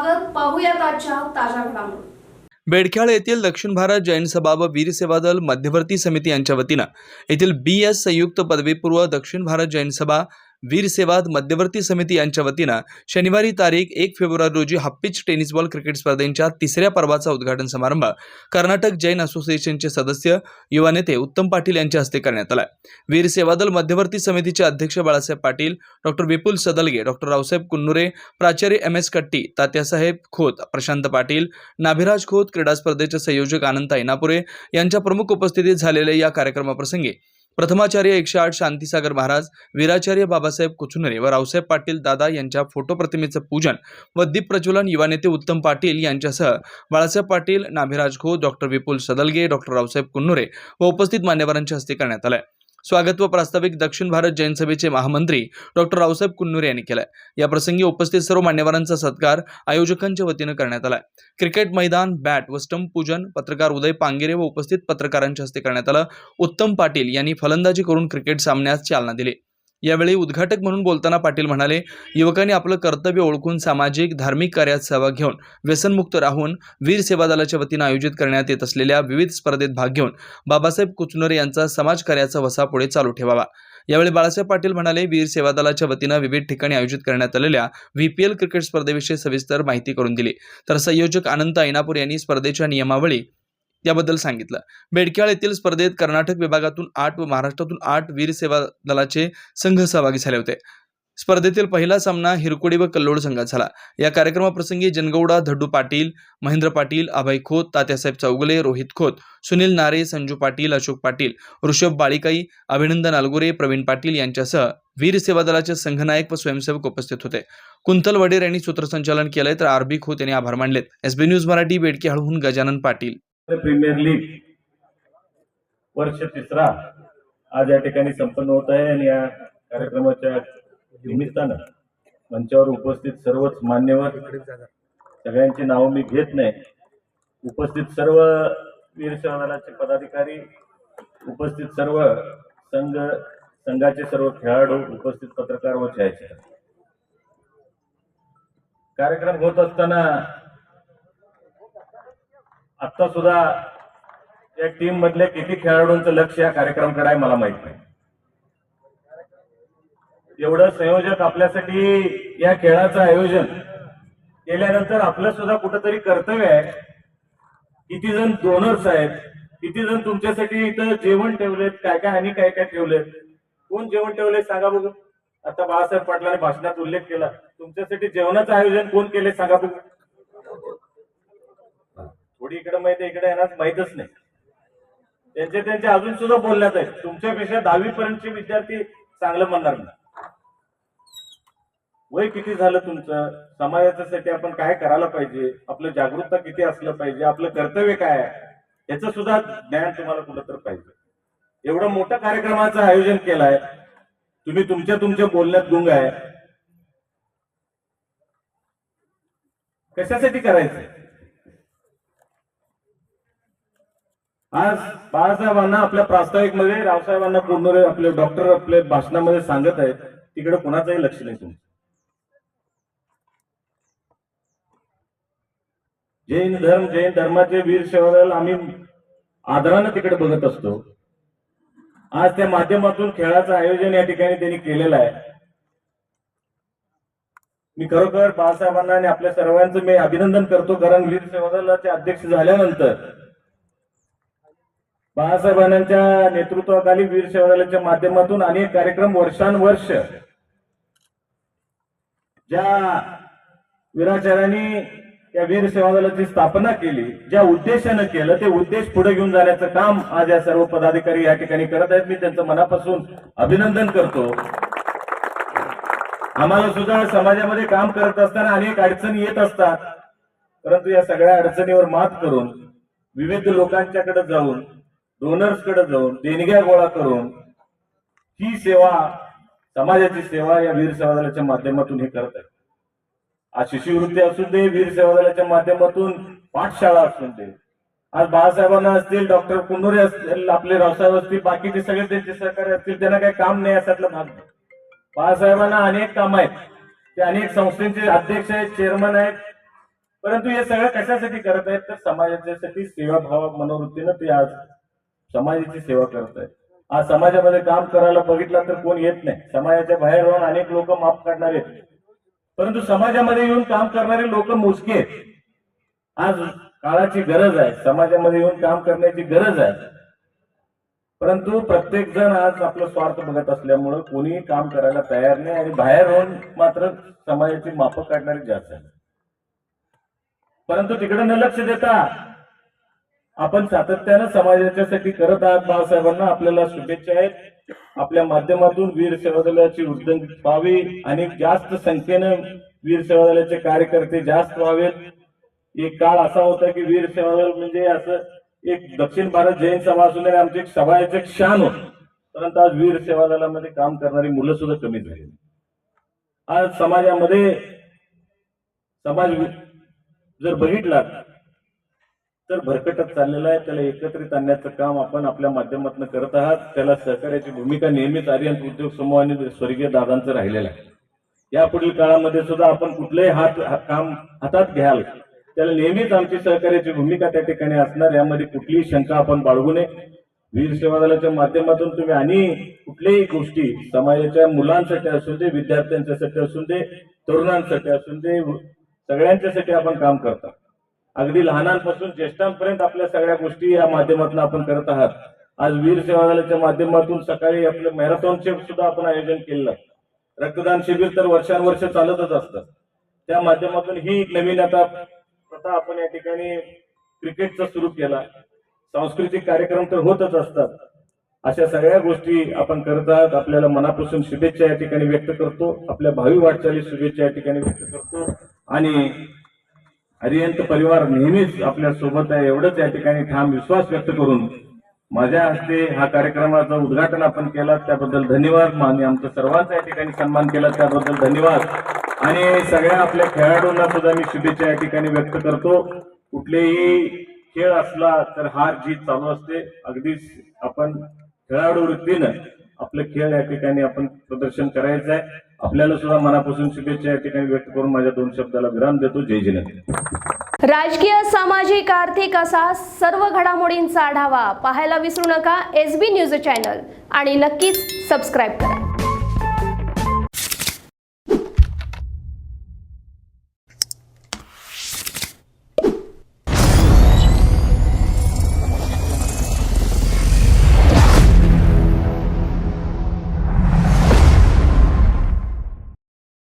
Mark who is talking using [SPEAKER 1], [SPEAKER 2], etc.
[SPEAKER 1] स्वागत पाहूयात आजच्या ताज्या घडामोडी.
[SPEAKER 2] बेडख्याळ येथील दक्षिण भारत जैन सभा व वीर सेवा दल मध्यवर्ती समिती यांच्या वतीनं येथील बी एस संयुक्त पदवीपूर्व दक्षिण भारत जैन सभा वीर सेवाद मध्यवर्ती समिती यांच्या वतीनं शनिवारी तारीख एक फेब्रुवारी रोजी हप्पीच टेनिस बॉल क्रिकेट स्पर्धेच्या तिसऱ्या पर्वाचा उद्घाटन समारंभ कर्नाटक जैन असोसिएशनचे सदस्य युवा नेते उत्तम पाटील यांच्या हस्ते करण्यात आला. वीर सेवादल मध्यवर्ती समितीचे अध्यक्ष बाळासाहेब पाटील डॉक्टर विपुल सदलगे डॉक्टर रावसाहेब कुन्नुरे प्राचार्य एम एस कट्टी तात्यासाहेब खोत प्रशांत पाटील नाभिराज खोत क्रीडा स्पर्धेचे संयोजक अनंत ऐनापुरे यांच्या प्रमुख उपस्थितीत झालेल्या या कार्यक्रमाप्रसंगी प्रथमाचार्य एकशे आठ शांतीसागर महाराज वीराचार्य बाबासाहेब कुचुनरे व रावसाहेब पाटील दादा यांच्या फोटो प्रतिमेचं पूजन व दीप प्रज्वलन युवा नेते उत्तम पाटील यांच्यासह बाळासाहेब पाटील नाभिराज खोत डॉक्टर विपुल सदलगे डॉक्टर रावसाहेब कुन्नुरे व उपस्थित मान्यवरांच्या हस्ते करण्यात आलंय. स्वागत व प्रास्ताविक दक्षिण भारत जैन सभेचे महामंत्री डॉक्टर रावसाहेब कुन्नुरे यांनी केलाय. या प्रसंगी उपस्थित सर्व मान्यवरांचा सत्कार आयोजकांच्या वतीनं करण्यात आलाय. क्रिकेट मैदान बॅट व स्टंप पूजन पत्रकार उदय पांगेरे व उपस्थित पत्रकारांच्या हस्ते करण्यात आलं. उत्तम पाटील यांनी फलंदाजी करून क्रिकेट सामन्यास चालना दिली. यावेळी उद्घाटक म्हणून बोलताना पाटील म्हणाले युवकांनी आपलं कर्तव्य ओळखून सामाजिक धार्मिक कार्यात सहभाग घेऊन व्यसनमुक्त राहून वीर सेवा दलाच्या वतीनं आयोजित करण्यात येत असलेल्या विविध स्पर्धेत भाग घेऊन बाबासाहेब कुचनर यांचा समाजकार्याचा वसा पुढे चालू ठेवावा. यावेळी बाळासाहेब पाटील म्हणाले वीर सेवा दलाच्या वतीनं विविध ठिकाणी आयोजित करण्यात आलेल्या व्हीपीएल क्रिकेट स्पर्धेविषयी सविस्तर माहिती करून दिली. तर संयोजक अनंत ऐनापूर यांनी स्पर्धेच्या नियमावली याबद्दल सांगितलं. बेडक्याळ येथील स्पर्धेत कर्नाटक विभागातून आठ व महाराष्ट्रातून आठ वीर सेवा दलाचे संघ सहभागी झाले होते. स्पर्धेतील पहिला सामना हिरकोडी व कल्लोड संघात झाला. या कार्यक्रमाप्रसंगी जनगौडा धड्डू पाटील महेंद्र पाटील अभय खोत तात्यासाहेब चौगुले रोहित खोत सुनील नारे संजू पाटील अशोक पाटील ऋषभ बाळीकाई अभिनंदन अलगुरे प्रवीण पाटील यांच्यासह वीर सेवा दलाचे संघनायक व स्वयंसेवक उपस्थित होते. कुंतल वडेर यांनी सूत्रसंचालन केलंय तर आरबी खोत यांनी आभार मानलेत. एसबी न्यूज मराठी बेडके हळहून गजानन पाटील.
[SPEAKER 3] प्रीमियर लीग वर्ष तिसरा आज या ठिकाणी संपन्न होत आहे आणि या कार्यक्रमाच्या निमित्तानं मंचावर उपस्थित सर्वच मान्यवर सगळ्यांची नावं मी घेत नाही. उपस्थित सर्व वीर सेवा पदाधिकारी उपस्थित सर्व संघ संघाचे सर्व खेळाडू उपस्थित पत्रकार व छायाचित्र कार्यक्रम होत असताना आता सुद्धा या टीम मधल्या किती खेळाडूंचं लक्ष या कार्यक्रमाकडे आहे मला माहीत नाही. एवढं संयोजक आपल्यासाठी या खेळाचं आयोजन केल्यानंतर आपलं सुद्धा कुठंतरी कर्तव्य आहे. किती जण डोनर्स आहेत किती जण तुमच्यासाठी इथं जेवण ठेवलेत काय काय आणि काय काय ठेवलेत कोण जेवण ठेवले सांगा बघू. आता बाळासाहेब पाटलाने भाषणात उल्लेख केला तुमच्यासाठी जेवणाचं आयोजन कोण केले सांगा बघू. थोडी इकडे माहिती इकडे येणार माहितच नाही. त्यांचे त्यांचे अजून सुद्धा बोलण्यात आहेत. तुमच्यापेक्षा दहावी पर्यंतचे विद्यार्थी चांगलं म्हणणार नाही. वय किती झालं तुमचं? समाजाच्यासाठी आपण काय करायला पाहिजे? आपलं जागरूकता किती असलं पाहिजे? आपलं कर्तव्य काय आहे? याचं सुद्धा ज्ञान तुम्हाला कुठं तर पाहिजे. एवढं मोठं कार्यक्रमाचं आयोजन केलंय. तुम्ही तुमच्या तुमच्या बोलण्यात गुंग आहे. कशासाठी करायचं? आज बाळासाहेबांना आपल्या प्रास्ताविकमध्ये रावसाहेबांना पूर्ण आपले डॉक्टर आपल्या भाषणामध्ये सांगत आहेत. तिकडे कोणाचंही लक्ष नाही तुमचं. जैन धर्म जैन धर्माचे वीर सेवादल आम्ही आदरानं तिकडे बघत असतो. आज त्या माध्यमातून खेळाचं आयोजन या ठिकाणी त्यांनी केलेलं आहे. मी खरोखर बाळासाहेबांना आणि आपल्या सर्वांचं मी अभिनंदन करतो कारण वीर सेवादलाचे अध्यक्ष झाल्यानंतर बाळासाहेबांच्या नेतृत्वाखाली वीर सेवा दलाच्या माध्यमातून अनेक कार्यक्रम वर्षानुवर्ष ज्या वीराचार्यांनी या वीर सेवा दलाची स्थापना केली ज्या उद्देशानं केलं ते उद्देश पुढे घेऊन जाण्याचं काम आज या सर्व पदाधिकारी या ठिकाणी करत आहेत. मी त्यांचं मनापासून अभिनंदन करतो. आम्हाला सुद्धा समाजामध्ये काम करत असताना अनेक अडचणी येत असतात. परंतु या सगळ्या अडचणीवर मात करून विविध लोकांच्याकडे जाऊन डोनर्सकडे जाऊन देणग्या गोळा करून ही सेवा समाजाची सेवा या वीर सेवा दलाच्या माध्यमातून हे करत आहे आज शिष्यवृत्ती असू दे वीर सेवा दलाच्या माध्यमातून पाठशाळा असू दे. आज बाळासाहेबांना असतील डॉक्टर कुंडोरे असतील आपले रावसाहेब असतील बाकीचे सगळे त्यांचे सहकारी असतील त्यांना काही काम नाही असं भाग नाही. बाळासाहेबांना अनेक काम आहेत. ते अनेक संस्थेचे अध्यक्ष आहेत चेअरमन आहेत. परंतु हे सगळं कशासाठी करत आहेत? तर समाजाच्यासाठी सेवाभाव मनोवृत्तीनं ते आज समाजाची सेवा करत आहेत आज समाजामध्ये काम करायला बघितलं तर कोण येत नाही. समाजाच्या बाहेर राहून अनेक लोक माफ काढणारे परंतु समाजामध्ये येऊन काम करणारे लोक मोजके आहेत. आज काळाची गरज आहे. समाजामध्ये येऊन काम करण्याची गरज आहे. परंतु प्रत्येक जण आज आपलं स्वार्थ बघत असल्यामुळं कोणीही काम करायला तयार नाही आणि बाहेर राहून मात्र समाजाची माफक काढणारी जास्त आहे. परंतु तिकडे न लक्ष देता आपण सातत्यानं समाजाच्यासाठी करत आहात बाळासाहेबांना आपल्याला शुभेच्छा आहेत. आपल्या माध्यमातून वीर सेवा दलाची व्हावी आणि जास्त संख्येनं वीर सेवा दलाचे कार्यकर्ते जास्त व्हावेत. एक काळ असा होता की वीर सेवा दल म्हणजे असं एक दक्षिण भारत जैन सभा असून आणि आमची एक सभाचं एक शान होत परंतु आज वीर सेवा दलामध्ये काम करणारी मुलं सुद्धा कमी झाली. आज समाजामध्ये समाज जर बघितला तर भरकटत चाललेला आहे. त्याला एकत्रित आणण्याचं काम आपण आपल्या माध्यमातून करत आहात. त्याला सहकार्याची भूमिका नेहमीच आर्यंत उद्योग समूह आणि स्वर्गीय दादांचं राहिलेलं आहे. या पुढील काळामध्ये सुद्धा आपण कुठलंही हात काम हातात घ्याल. त्याला नेहमीच आमची सहकार्याची भूमिका त्या ठिकाणी असणार. यामध्ये कुठलीही शंका आपण बाळगू नये. वीर सेवा दलाच्या माध्यमातून तुम्ही आणि कुठल्याही गोष्टी समाजाच्या मुलांसाठी असून दे विद्यार्थ्यांच्यासाठी असून दे तरुणांसाठी असून दे सगळ्यांच्यासाठी आपण काम करता. अगदी लहानांपासून ज्येष्ठांपर्यंत आपल्या सगळ्या गोष्टी या माध्यमातून आपण करत आहात. आज वीर सेवा दलाच्या माध्यमातून सकाळी आपलं मॅरेथॉनचे सुद्धा आपण आयोजन केलेलं रक्तदान शिबिर तर वर्षानुवर्ष चालतच असतं. त्या माध्यमातून ही नवीन आता प्रथा आपण या ठिकाणी क्रिकेटचा सुरू केला. सांस्कृतिक कार्यक्रम तर होतच असतात. अशा सगळ्या गोष्टी आपण करत आहात. आपल्याला मनापासून शुभेच्छा या ठिकाणी व्यक्त करतो. आपल्या भावी वाटचाली शुभेच्छा या ठिकाणी व्यक्त करतो. आणि अरियंत परिवार नेहमीच आपल्यासोबत आहे. एवढंच या ठिकाणी ठाम विश्वास व्यक्त करून माझ्या हस्ते हा कार्यक्रमाचं उद्घाटन आपण केला. त्याबद्दल धन्यवाद. आणि आमचा सर्वांचा या ठिकाणी सन्मान केला. त्याबद्दल धन्यवाद. आणि सगळ्या आपल्या खेळाडूंना सुद्धा मी शुभेच्छा या ठिकाणी व्यक्त करतो. कुठलेही खेळ असला तर हार जीत चालू असते. अगदीच आपण खेळाडू वृत्तीनं आपलं खेळ या ठिकाणी आपण प्रदर्शन करायचं आहे. आपल्याला सुद्धा मनापासून शुभेच्छा या ठिकाणी व्यक्त करून माझ्या दोन शब्दाला विराम देतो. जय जिनेंद्र
[SPEAKER 1] राजकीय सामाजिक आर्थिक असा सर्व घडामोडींचा आढावा पाहायला विसरू नका. एस बी न्यूज चॅनल आणि नक्कीच सबस्क्राईब करा.